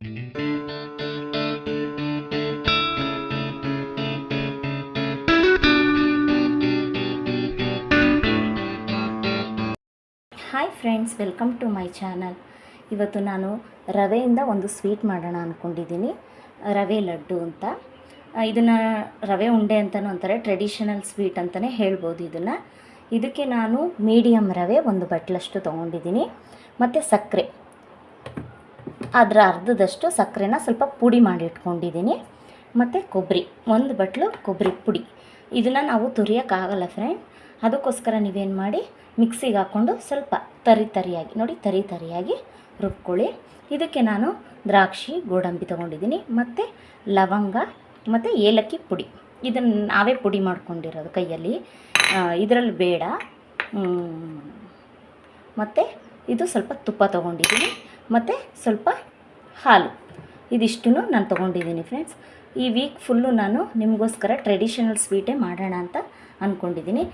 Hi friends welcome to my channel ಇವತ್ತು ನಾನು ರವೆಯಿಂದ ಒಂದು ಸ್ವೀಟ್ ಮಾಡೋಣ ಅಂದ್ಕೊಂಡಿದ್ದೀನಿ ರವೆ ಲಡ್ಡು ಅಂತ. ಇದನ್ನು ರವೆ ಉಂಡೆ ಅಂತಲೂ ಅಂತಾರೆ ಟ್ರೆಡಿಷನಲ್ ಸ್ವೀಟ್ ಅಂತಲೇ ಹೇಳ್ಬೋದು ಇದನ್ನು. ಇದಕ್ಕೆ ನಾನು ಮೀಡಿಯಮ್ ರವೆ ಒಂದು ಬಟ್ಲಷ್ಟು ತೊಗೊಂಡಿದ್ದೀನಿ. ಮತ್ತು ಸಕ್ಕರೆ. ಅದರ ಅರ್ಧದಷ್ಟು ಸಕ್ಕರೆನ ಸ್ವಲ್ಪ ಪುಡಿ ಮಾಡಿ ಇಟ್ಕೊಂಡಿದ್ದೀನಿ. ಮತ್ತು ಕೊಬ್ಬರಿ ಒಂದು ಬಟ್ಲು ಕೊಬ್ಬರಿ ಪುಡಿ. ಇದನ್ನು ನಾವು ತುರಿಯೋಕ್ಕಾಗಲ್ಲ ಫ್ರೆಂಡ್ ಅದಕ್ಕೋಸ್ಕರ ನೀವೇನು ಮಾಡಿ ಮಿಕ್ಸಿಗೆ ಹಾಕ್ಕೊಂಡು ಸ್ವಲ್ಪ ತರಿ ತರಿಯಾಗಿ, ನೋಡಿ ತರಿ ತರಿಯಾಗಿ ರುಬ್ಕೊಳ್ಳಿ. ಇದಕ್ಕೆ ನಾನು ದ್ರಾಕ್ಷಿ, ಗೋಡಂಬಿ ತೊಗೊಂಡಿದ್ದೀನಿ. ಮತ್ತು ಲವಂಗ, ಮತ್ತು ಏಲಕ್ಕಿ ಪುಡಿ. ಇದನ್ನು ನಾವೇ ಪುಡಿ ಮಾಡ್ಕೊಂಡಿರೋದು ಕೈಯಲ್ಲಿ. ಇದರಲ್ಲಿ ಬೇಡ. ಮತ್ತು ಇದು ಸ್ವಲ್ಪ ತುಪ್ಪ ತೊಗೊಂಡಿದ್ದೀನಿ. ಮತ್ತು ಸ್ವಲ್ಪ ಹಾಲು. ಇದಿಷ್ಟು ನಾನು ತೊಗೊಂಡಿದ್ದೀನಿ ಫ್ರೆಂಡ್ಸ್ ಈ ವೀಕ್ ಫುಲ್ಲು ನಾನು ನಿಮಗೋಸ್ಕರ ಟ್ರೆಡಿಷನಲ್ ಸ್ವೀಟೇ ಮಾಡೋಣ ಅಂತ ಅಂದ್ಕೊಂಡಿದ್ದೀನಿ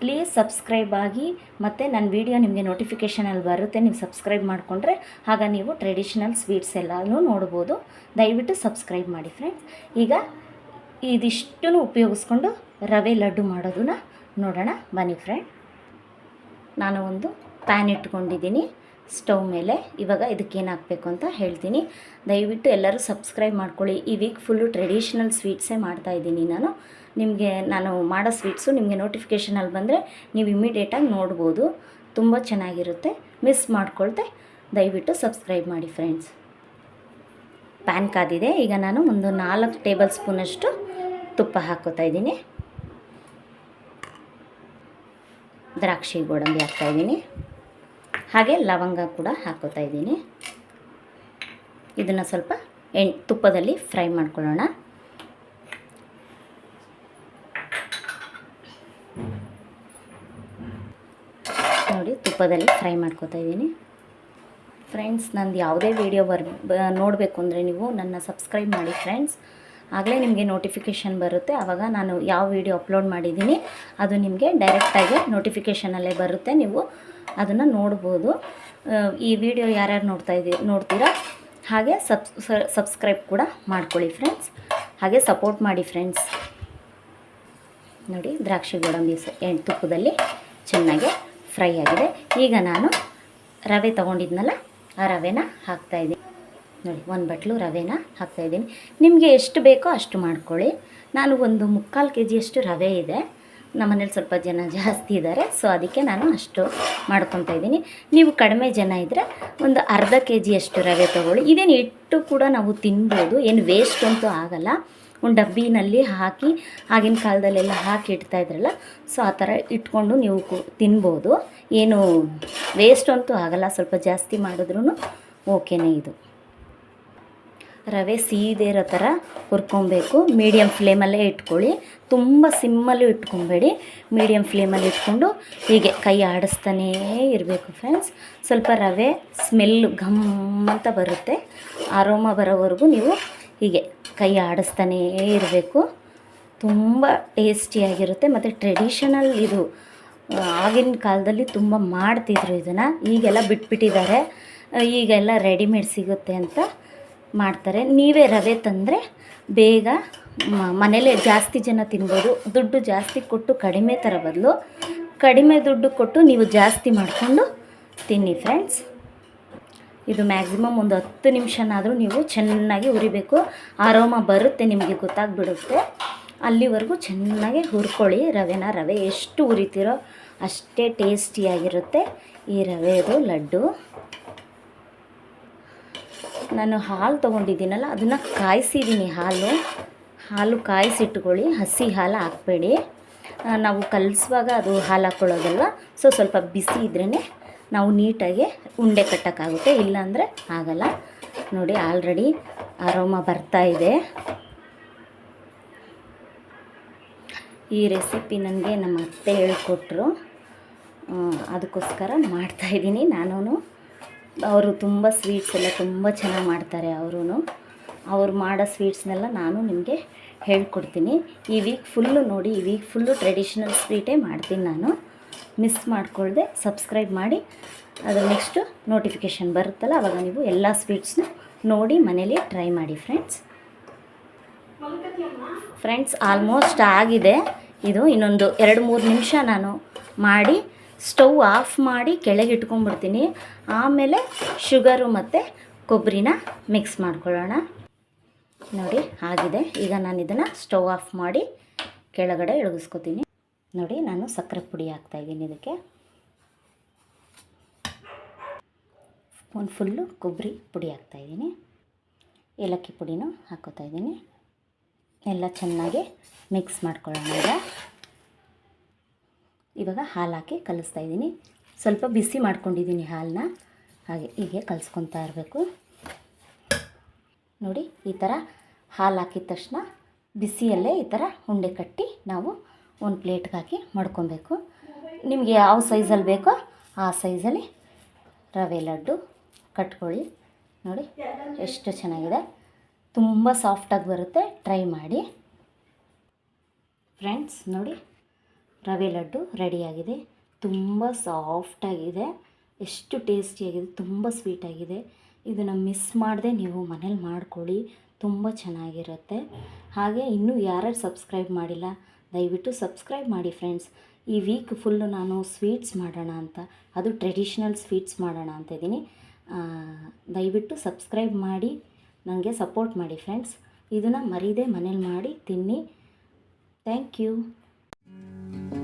ಪ್ಲೀಸ್ ಸಬ್ಸ್ಕ್ರೈಬ್ ಆಗಿ ಮತ್ತು ನನ್ನ ವೀಡಿಯೋ ನಿಮಗೆ ನೋಟಿಫಿಕೇಷನಲ್ಲಿ ಬರುತ್ತೆ. ನೀವು ಸಬ್ಸ್ಕ್ರೈಬ್ ಮಾಡಿಕೊಂಡ್ರೆ ಆಗ ನೀವು ಟ್ರೆಡಿಷನಲ್ ಸ್ವೀಟ್ಸ್ ಎಲ್ಲನೂ ನೋಡ್ಬೋದು. ದಯವಿಟ್ಟು ಸಬ್ಸ್ಕ್ರೈಬ್ ಮಾಡಿ ಫ್ರೆಂಡ್ಸ್ ಈಗ ಇದಿಷ್ಟೂ ಉಪಯೋಗಿಸ್ಕೊಂಡು ರವೆ ಲಡ್ಡು ಮಾಡೋದನ್ನ ನೋಡೋಣ. ಬನ್ನಿ ಫ್ರೆಂಡ್ ನಾನು ಒಂದು ಪ್ಯಾನ್ ಇಟ್ಕೊಂಡಿದ್ದೀನಿ. ಸ್ಟವ್ ಮೇಲೆ. ಇವಾಗ ಇದಕ್ಕೇನು ಹಾಕಬೇಕು ಅಂತ ಹೇಳ್ತೀನಿ. ದಯವಿಟ್ಟು ಎಲ್ಲರೂ ಸಬ್ಸ್ಕ್ರೈಬ್ ಮಾಡ್ಕೊಳ್ಳಿ. ಈ ವೀಕ್ ಫುಲ್ಲು ಟ್ರೆಡಿಷ್ನಲ್ ಸ್ವೀಟ್ಸೇ ಮಾಡ್ತಾಯಿದ್ದೀನಿ ನಾನು. ನಿಮಗೆ ನಾನು ಮಾಡೋ ಸ್ವೀಟ್ಸು ನಿಮಗೆ ನೋಟಿಫಿಕೇಷನಲ್ಲಿ ಬಂದರೆ ನೀವು ಇಮ್ಮಿಡಿಯೇಟಾಗಿ ನೋಡ್ಬೋದು. ತುಂಬ ಚೆನ್ನಾಗಿರುತ್ತೆ. ಮಿಸ್ ಮಾಡ್ಕೊಳ್ತೆ. ದಯವಿಟ್ಟು ಸಬ್ಸ್ಕ್ರೈಬ್ ಮಾಡಿ ಫ್ರೆಂಡ್ಸ್ ಪ್ಯಾನ್ ಕಾದಿದೆ ಈಗ ನಾನು ಒಂದು ನಾಲ್ಕು ಟೇಬಲ್ ಸ್ಪೂನಷ್ಟು ತುಪ್ಪ ಹಾಕೋತಾ ಇದ್ದೀನಿ. ದ್ರಾಕ್ಷಿ ಗೋಡಂಬಿ ಹಾಕ್ತಾಯಿದ್ದೀನಿ ಹಾಗೆ ಲವಂಗ ಕೂಡ ಹಾಕೋತಾ ಇದ್ದೀನಿ. ಇದನ್ನು ಸ್ವಲ್ಪ ಎಣ್, ತುಪ್ಪದಲ್ಲಿ ಫ್ರೈ ಮಾಡ್ಕೊಳ್ಳೋಣ. ನೋಡಿ, ತುಪ್ಪದಲ್ಲಿ ಫ್ರೈ ಮಾಡ್ಕೋತಾ ಇದ್ದೀನಿ. ಫ್ರೆಂಡ್ಸ್, ನಂದು ಯಾವುದೇ ವಿಡಿಯೋ ಬರ್ ನೋಡಬೇಕು ಅಂದರೆ ನೀವು ನನ್ನ ಸಬ್ಸ್ಕ್ರೈಬ್ ಮಾಡಿ ಫ್ರೆಂಡ್ಸ್. ಆಗಲೇ ನಿಮಗೆ ನೋಟಿಫಿಕೇಷನ್ ಬರುತ್ತೆ. ಆವಾಗ ನಾನು ಯಾವ ವಿಡಿಯೋ ಅಪ್ಲೋಡ್ ಮಾಡಿದ್ದೀನಿ, ಅದು ನಿಮಗೆ ಡೈರೆಕ್ಟಾಗಿ ನೋಟಿಫಿಕೇಷನಲ್ಲೇ ಬರುತ್ತೆ. ನೀವು ಅದನ್ನು ನೋಡ್ಬೋದು. ಈ ವಿಡಿಯೋ ಯಾರ್ಯಾರು ನೋಡ್ತಾ ಇದ್ದೀವಿ ನೋಡ್ತೀರಾ? ಹಾಗೆ ಸಬ್ ಸಬ್ಸ್ಕ್ರೈಬ್ ಕೂಡ ಮಾಡ್ಕೊಳ್ಳಿ ಫ್ರೆಂಡ್ಸ್ ಹಾಗೆ ಸಪೋರ್ಟ್ ಮಾಡಿ ಫ್ರೆಂಡ್ಸ್ ನೋಡಿ, ದ್ರಾಕ್ಷಿ ಗೋಡಂಬಿ ತುಪ್ಪದಲ್ಲಿ ಚೆನ್ನಾಗಿ ಫ್ರೈ ಆಗಿದೆ. ಈಗ ನಾನು ರವೆ ತೊಗೊಂಡಿದ್ನಲ್ಲ, ಆ ರವೆನ ಹಾಕ್ತಾಯಿದ್ದೀನಿ ನೋಡಿ, ಒಂದು ಬಟ್ಲು ರವೆನ ಹಾಕ್ತಾಯಿದ್ದೀನಿ ನಿಮಗೆ ಎಷ್ಟು ಬೇಕೋ ಅಷ್ಟು ಮಾಡ್ಕೊಳ್ಳಿ. ನಾನು ಒಂದು ಮುಕ್ಕಾಲು ಕೆ ಜಿಯಷ್ಟು ರವೆ ಇದೆ. ನಮ್ಮನೇಲಿ ಸ್ವಲ್ಪ ಜನ ಜಾಸ್ತಿ ಇದ್ದಾರೆ ಸೊ ಅದಕ್ಕೆ ನಾನು ಅಷ್ಟು ಮಾಡ್ಕೊತಾ ಇದ್ದೀನಿ. ನೀವು ಕಡಿಮೆ ಜನ ಇದ್ದರೆ ಒಂದು ಅರ್ಧ ಕೆ ಜಿಯಷ್ಟು ರವೆ ತೊಗೊಳ್ಳಿ. ಇದೇನು ಇಟ್ಟು ಕೂಡ ನಾವು ತಿನ್ಬೋದು, ಏನು ವೇಸ್ಟ್ ಅಂತೂ ಆಗಲ್ಲ. ಒಂದು ಡಬ್ಬಿನಲ್ಲಿ ಹಾಕಿ, ಆಗಿನ ಕಾಲದಲ್ಲೆಲ್ಲ ಹಾಕಿ ಇಡ್ತಾ ಇದ್ರಲ್ಲ ಸೊ ಆ ಥರ ಇಟ್ಕೊಂಡು ನೀವು ಕು ತಿನ್ಬೋದು. ಏನು ವೇಸ್ಟ್ ಅಂತೂ ಆಗಲ್ಲ, ಸ್ವಲ್ಪ ಜಾಸ್ತಿ ಮಾಡಿದ್ರೂ ಓಕೆನೇ ಇದು. ರವೆ ಸೀದೆ ಇರೋ ಥರ ಹುರ್ಕೊಬೇಕು. ಮೀಡಿಯಮ್ ಫ್ಲೇಮಲ್ಲೇ ಇಟ್ಕೊಳ್ಳಿ. ತುಂಬ ಸಿಮ್ಮಲ್ಲೂ ಇಟ್ಕೊಬೇಡಿ. ಮೀಡಿಯಮ್ ಫ್ಲೇಮಲ್ಲಿ ಇಟ್ಕೊಂಡು ಹೀಗೆ ಕೈ ಆಡಿಸ್ತಾನೇ ಇರಬೇಕು ಫ್ರೆಂಡ್ಸ್ ಸ್ವಲ್ಪ ರವೆ ಸ್ಮೆಲ್ಲು ಘಮ್ ಅಂತ ಬರುತ್ತೆ. ಆರೋಮ ಬರೋವರೆಗೂ ನೀವು ಹೀಗೆ ಕೈ ಆಡಿಸ್ತಾನೇ ಇರಬೇಕು. ತುಂಬ ಟೇಸ್ಟಿಯಾಗಿರುತ್ತೆ ಮತ್ತು ಟ್ರೆಡಿಷನಲ್ ಇದು ಆಗಿನ ಕಾಲದಲ್ಲಿ ತುಂಬ ಮಾಡ್ತಿದ್ರು ಇದನ್ನು. ಈಗೆಲ್ಲ ಬಿಟ್ಬಿಟ್ಟಿದ್ದಾರೆ. ಈಗೆಲ್ಲ ರೆಡಿಮೇಡ್ ಸಿಗುತ್ತೆ ಅಂತ ಮಾಡ್ತಾರೆ. ನೀವೇ ರವೆ ತಂದರೆ ಬೇಗ ಮನೇಲೇ ಜಾಸ್ತಿ ಜನ ತಿನ್ಬೋದು. ದುಡ್ಡು ಜಾಸ್ತಿ ಕೊಟ್ಟು ಕಡಿಮೆ ಥರ ಬದಲು ಕಡಿಮೆ ದುಡ್ಡು ಕೊಟ್ಟು ನೀವು ಜಾಸ್ತಿ ಮಾಡಿಕೊಂಡು ತಿನ್ನಿ ಫ್ರೆಂಡ್ಸ್ ಇದು ಮ್ಯಾಕ್ಸಿಮಮ್ ಒಂದು ಹತ್ತು ನಿಮಿಷನಾದರೂ ನೀವು ಚೆನ್ನಾಗಿ ಹುರಿಬೇಕು. ಆರೋಮ ಬರುತ್ತೆ ನಿಮಗೆ ಗೊತ್ತಾಗ್ಬಿಡುತ್ತೆ. ಅಲ್ಲಿವರೆಗೂ ಚೆನ್ನಾಗಿ ಹುರ್ಕೊಳ್ಳಿ. ರವೆನ ರವೆ ಎಷ್ಟು ಹುರಿತೀರೋ ಅಷ್ಟೇ ಟೇಸ್ಟಿಯಾಗಿರುತ್ತೆ ಈ ರವೆದು ಲಡ್ಡು. ನಾನು ಹಾಲು ತೊಗೊಂಡಿದ್ದೀನಲ್ಲ, ಅದನ್ನು ಕಾಯಿಸಿದ್ದೀನಿ ಹಾಲು. ಹಾಲು ಕಾಯಿಸಿಟ್ಕೊಳ್ಳಿ, ಹಸಿ ಹಾಲು ಹಾಕಬೇಡಿ. ನಾವು ಕಲಿಸುವಾಗ ಅದು ಹಾಲು ಹಾಕ್ಕೊಳ್ಳೋದಲ್ವ ಸೊ ಸ್ವಲ್ಪ ಬಿಸಿ ಇದ್ರೇ ನಾವು ನೀಟಾಗಿ ಉಂಡೆ ಕಟ್ಟೋಕ್ಕಾಗುತ್ತೆ, ಇಲ್ಲಾಂದರೆ ಆಗಲ್ಲ. ನೋಡಿ, ಆಲ್ರೆಡಿ ಅರೋಮ ಬರ್ತಾ ಇದೆ. ಈ ರೆಸಿಪಿ ನನಗೆ ನಮ್ಮ ಅತ್ತೆ ಹೇಳ್ಕೊಟ್ರು. ಅದಕ್ಕೋಸ್ಕರ ಮಾಡ್ತಾಯಿದ್ದೀನಿ ನಾನು ಅವರು ತುಂಬ ಸ್ವೀಟ್ಸ್ ಎಲ್ಲ ತುಂಬ ಚೆನ್ನಾಗಿ ಮಾಡ್ತಾರೆ ಅವರು ಅವ್ರು ಮಾಡೋ ಸ್ವೀಟ್ಸ್ನೆಲ್ಲ ನಾನು ನಿಮಗೆ ಹೇಳ್ಕೊಡ್ತೀನಿ. ಈ ವೀಕ್ ಫುಲ್ಲು ನೋಡಿ, ಈ ವೀಕ್ ಫುಲ್ಲು ಟ್ರೆಡಿಷ್ನಲ್ ಸ್ವೀಟೇ ಮಾಡ್ತೀನಿ ನಾನು. ಮಿಸ್ ಮಾಡ್ಕೊಳ್ಳ್ದೆ ಸಬ್ಸ್ಕ್ರೈಬ್ ಮಾಡಿ. ಅದು ನೆಕ್ಸ್ಟು ನೋಟಿಫಿಕೇಷನ್ ಬರುತ್ತಲ್ಲ, ಅವಾಗ ನೀವು ಎಲ್ಲ ಸ್ವೀಟ್ಸ್ನ ನೋಡಿ ಮನೇಲಿ ಟ್ರೈ ಮಾಡಿ ಫ್ರೆಂಡ್ಸ್ ಫ್ರೆಂಡ್ಸ್ ಆಲ್ಮೋಸ್ಟ್ ಆಗಿದೆ. ಇದು ಇನ್ನೊಂದು ಎರಡು ಮೂರು ನಿಮಿಷ ನಾನು ಮಾಡಿ ಸ್ಟವ್ ಆಫ್ ಮಾಡಿ ಕೆಳಗೆ ಇಟ್ಕೊಂಡ್ಬಿಡ್ತೀನಿ. ಆಮೇಲೆ ಶುಗರು ಮತ್ತು ಕೊಬ್ಬರಿನ ಮಿಕ್ಸ್ ಮಾಡ್ಕೊಳ್ಳೋಣ. ನೋಡಿ, ಆಗಿದೆ. ಈಗ ನಾನು ಇದನ್ನು ಸ್ಟವ್ ಆಫ್ ಮಾಡಿ ಕೆಳಗಡೆ ಇಳಗಿಸ್ಕೊತೀನಿ ನೋಡಿ, ನಾನು ಸಕ್ಕರೆ ಪುಡಿ ಹಾಕ್ತಾಯಿದ್ದೀನಿ ಇದಕ್ಕೆ. ಸ್ಪೂನ್ ಫುಲ್ಲು ಕೊಬ್ಬರಿ ಪುಡಿ ಹಾಕ್ತಾಯಿದ್ದೀನಿ ಏಲಕ್ಕಿ ಪುಡಿನೂ ಹಾಕೋತಾ ಇದ್ದೀನಿ. ಎಲ್ಲ ಚೆನ್ನಾಗಿ ಮಿಕ್ಸ್ ಮಾಡ್ಕೊಳ್ಳೋಣ ಈಗ. ಇವಾಗ ಹಾಲು ಹಾಕಿ ಕಲಿಸ್ತಾ ಇದ್ದೀನಿ. ಸ್ವಲ್ಪ ಬಿಸಿ ಮಾಡ್ಕೊಂಡಿದ್ದೀನಿ ಹಾಲನ್ನ ಹಾಗೆ ಹೀಗೆ ಕಲಿಸ್ಕೊತಾ ಇರಬೇಕು. ನೋಡಿ, ಈ ಥರ ಹಾಲು ಹಾಕಿದ ತಕ್ಷಣ ಬಿಸಿಯಲ್ಲೇ ಈ ಥರ ಉಂಡೆ ಕಟ್ಟಿ ನಾವು ಒಂದು ಪ್ಲೇಟ್ಗೆ ಹಾಕಿ ಮಾಡ್ಕೊಬೇಕು. ನಿಮಗೆ ಯಾವ ಸೈಜಲ್ಲಿ ಬೇಕೋ ಆ ಸೈಜಲ್ಲಿ ರವೆ ಲಡ್ಡು ಕಟ್ಕೊಳ್ಳಿ. ನೋಡಿ, ಎಷ್ಟು ಚೆನ್ನಾಗಿದೆ. ತುಂಬ ಸಾಫ್ಟಾಗಿ ಬರುತ್ತೆ. ಟ್ರೈ ಮಾಡಿ. ಫ್ರೆಂಡ್ಸ್ ನೋಡಿ ರವೆ ಲಡ್ಡು ರೆಡಿಯಾಗಿದೆ. ತುಂಬ ಸಾಫ್ಟಾಗಿದೆ ಎಷ್ಟು ಟೇಸ್ಟಿಯಾಗಿದೆ ತುಂಬ ಸ್ವೀಟಾಗಿದೆ ಇದನ್ನು ಮಿಸ್ ಮಾಡದೆ ನೀವು ಮನೇಲಿ ಮಾಡ್ಕೊಳ್ಳಿ. ತುಂಬ ಚೆನ್ನಾಗಿರುತ್ತೆ. ಹಾಗೆ ಇನ್ನೂ ಯಾರ್ಯಾರು ಸಬ್ಸ್ಕ್ರೈಬ್ ಮಾಡಿಲ್ಲ, ದಯವಿಟ್ಟು ಸಬ್ಸ್ಕ್ರೈಬ್ ಮಾಡಿ ಫ್ರೆಂಡ್ಸ್ ಈ ವೀಕ್ ಫುಲ್ಲು ನಾನು ಸ್ವೀಟ್ಸ್ ಮಾಡೋಣ ಅಂತ, ಅದು ಟ್ರೆಡಿಷ್ನಲ್ ಸ್ವೀಟ್ಸ್ ಮಾಡೋಣ ಅಂತ ಇದ್ದೀನಿ. ದಯವಿಟ್ಟು ಸಬ್ಸ್ಕ್ರೈಬ್ ಮಾಡಿ ನನಗೆ ಸಪೋರ್ಟ್ ಮಾಡಿ ಫ್ರೆಂಡ್ಸ್ ಇದನ್ನು ಮರೀದೆ ಮನೇಲಿ ಮಾಡಿ, ತಿನ್ನಿ. Thank you Thank you.